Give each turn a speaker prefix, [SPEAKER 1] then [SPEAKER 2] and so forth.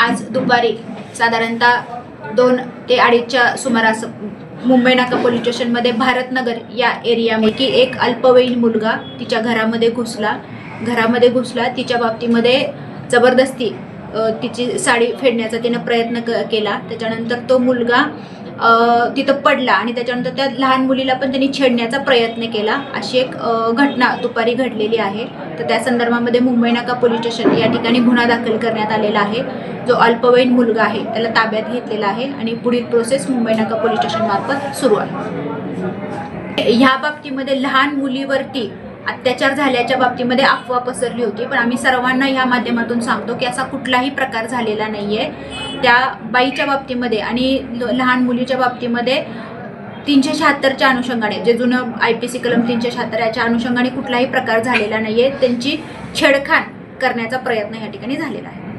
[SPEAKER 1] आज दुपारी साधारणतः दोन ते अडीचच्या सुमारास मुंबई नाका पोलीस स्टेशनमध्ये भारतनगर या एरियापैकी एक अल्पवयीन मुलगा तिच्या घरामध्ये घुसला. घरामध्ये घुसला. तिच्या बाबतीमध्ये जबरदस्ती तिची साडी फेडण्याचा तिनं प्रयत्न क केला. त्याच्यानंतर तो मुलगा तिथं पडला आणि त्याच्यानंतर त्या लहान मुलीला पण त्यांनी छेडण्याचा प्रयत्न केला. अशी एक घटना दुपारी घडलेली आहे. तर त्या संदर्भामध्ये मुंबई नाका पोलीस स्टेशन या ठिकाणी गुन्हा दाखल करण्यात आलेला आहे. जो अल्पवयीन मुलगा आहे त्याला ताब्यात घेतलेला आहे आणि पुढील प्रोसेस मुंबई नाका पोलीस स्टेशनमार्फत सुरू आहे. ह्या बाबतीमध्ये लहान मुलीवरती अत्याचार झाल्याच्या बाबतीमध्ये अफवा पसरली होती पण आम्ही सर्वांना ह्या माध्यमातून सांगतो की असा कुठलाही प्रकार झालेला नाही आहे त्या बाईच्या बाबतीमध्ये आणि ल- लहान मुलीच्या बाबतीमध्ये तीनशे शहात्तरच्या अनुषंगाने जे जुनं आय पी सी कलम तीनशे शहात्तर याच्या अनुषंगाने कुठलाही प्रकार झालेला नाही आहे त्यांची छेडखाण करण्याचा प्रयत्न या ठिकाणी झालेला आहे.